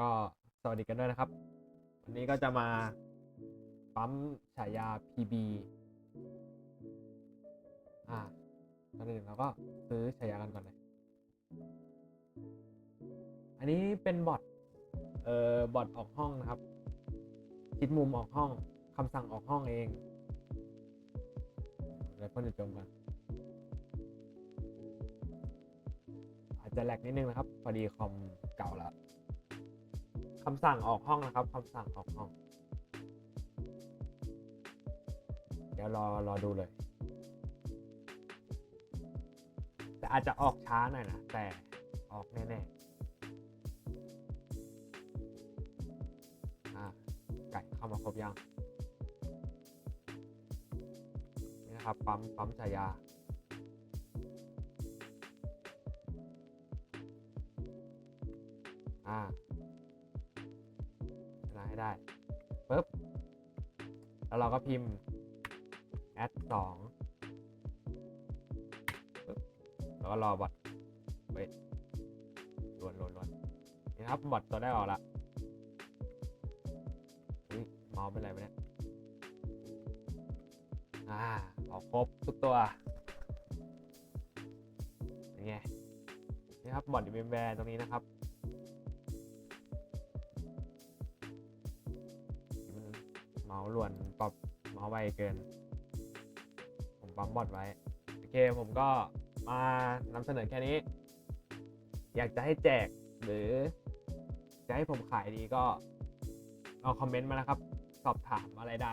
ก็สวัสดีกันด้วยนะครับ วันนี้ก็จะมาปั๊มฉายา PB อ่าตอนอื่นเราก็ซื้อฉายากันก่อนเลย อันนี้เป็นบอทเอ่อบอทออกห้องนะครับ คิดมุมออกห้องคำสั่งออกห้องเองเดี๋ยวพ่นจะจมกันอาจจะแหลกนิดนึงนะครับ พอดีคอมเก่าแล้ว คำสั่งออกห้องนะครับคำสั่งออกห้อง เดี๋ยวรอรอดูเลย แต่อาจจะออกช้าหน่อยนะ แต่ออกแน่ๆอ่าไก่เข้ามาครบยังนี่นะครับ ปั๊มปั๊มฉายาอ่า ให้ได้ปึ๊บแล้วเราก็พิมพ์ add สองปึ๊บแล้วก็รอบอทเว้ยลวนลวนลวนนี่นะครับบอทตัวได้ออกละอุ้ยเมาส์เป็นไรไปเนี่ยอ่าออกครบทุกตัวเป็นไงนี่ครับบอทดิเมมแบร์ตรงนี้นะครับ มาส์ลวนปรับเมาส์ไวเกิน ผมปั๊มบอดไว้ โอเคผมก็มานำเสนอแค่นี้ อยากจะให้แจกหรือ จะให้ผมขายดีก็ลองคอมเมนต์มานะครับ สอบถามอะไรได้